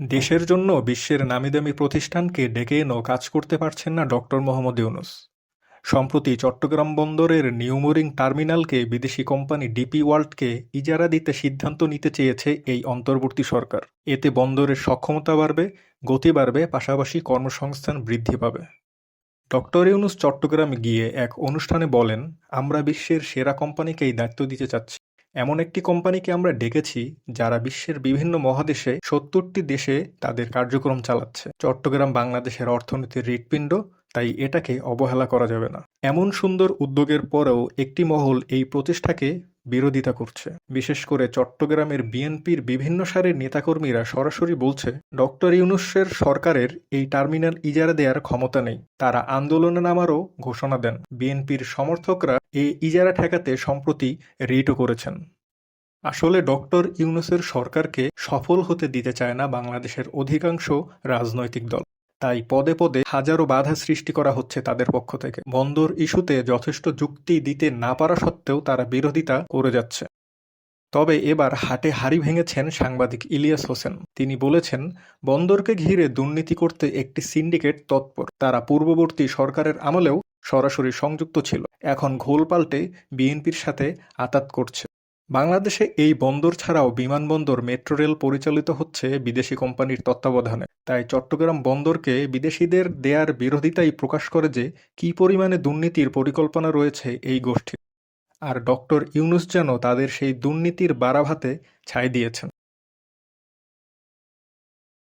দেশের জন্য বিশ্বের নামিদামি প্রতিষ্ঠানকে ডেকে এনেও কাজ করতে পারছেন না ডক্টর মোহাম্মদ ইউনুস। সম্প্রতি চট্টগ্রাম বন্দরের নিউমোরিং টার্মিনালকে বিদেশি কোম্পানি ডিপি ওয়ার্ল্ডকে ইজারা দিতে সিদ্ধান্ত নিতে চেয়েছে এই অন্তর্বর্তী সরকার। এতে বন্দরের সক্ষমতা বাড়বে, গতি বাড়বে, পাশাপাশি কর্মসংস্থান বৃদ্ধি পাবে। ডক্টর ইউনুস চট্টগ্রামে গিয়ে এক অনুষ্ঠানে বলেন, আমরা বিশ্বের সেরা কোম্পানিকেই দায়িত্ব দিতে চাচ্ছি। এমন একটি কোম্পানিকে আমরা ডেকেছি যারা বিশ্বের বিভিন্ন মহাদেশে সত্তরটি দেশে তাদের কার্যক্রম চালাচ্ছে। চট্টগ্রাম বাংলাদেশের অর্থনীতির হৃৎপিণ্ড তাই এটাকে অবহেলা করা যাবে না। এমন সুন্দর উদ্যোগের পরেও একটি মহল এই প্রচেষ্টাকে বিরোধিতা করছে। বিশেষ করে চট্টগ্রামের বিএনপির বিভিন্ন সারের নেতাকর্মীরা সরাসরি বলছে, ডক্টর ইউনুসের সরকারের এই টার্মিনাল ইজারা দেওয়ার ক্ষমতা নেই। তারা আন্দোলনে নামারও ঘোষণা দেন। বিএনপির সমর্থকরা এই ইজারা ঠেকাতে সম্প্রতি রিটও করেছেন। আসলে ডক্টর ইউনুসের সরকারকে সফল হতে দিতে চায় না বাংলাদেশের অধিকাংশ রাজনৈতিক দল। তাই পদে পদে হাজারো বাধা সৃষ্টি করা হচ্ছে তাদের পক্ষ থেকে। বন্দর ইস্যুতে যথেষ্ট যুক্তি দিতে না পারা সত্ত্বেও তারা বিরোধিতা করে যাচ্ছে। তবে এবার হাটে হাড়ি ভেঙেছেন সাংবাদিক ইলিয়াস হোসেন। তিনি বলেছেন, বন্দরকে ঘিরে দুর্নীতি করতে একটি সিন্ডিকেট তৎপর। তারা পূর্ববর্তী সরকারের আমলেও সরাসরি সংযুক্ত ছিল। এখন ঘোল পাল্টে বিএনপির সাথে আতাত করছে। বাংলাদেশে এই বন্দর ছাড়াও বিমানবন্দর, মেট্রো রেল পরিচালিত হচ্ছে বিদেশি কোম্পানির তত্ত্বাবধানে। তাই চট্টগ্রাম বন্দরকে বিদেশিদের দেয়ার বিরোধিতাই প্রকাশ করে যে কী পরিমাণে দুর্নীতির পরিকল্পনা রয়েছে এই গোষ্ঠীর। আর ডক্টর ইউনুস যেন তাদের সেই দুর্নীতির বারাভাতে ছাই দিয়েছেন।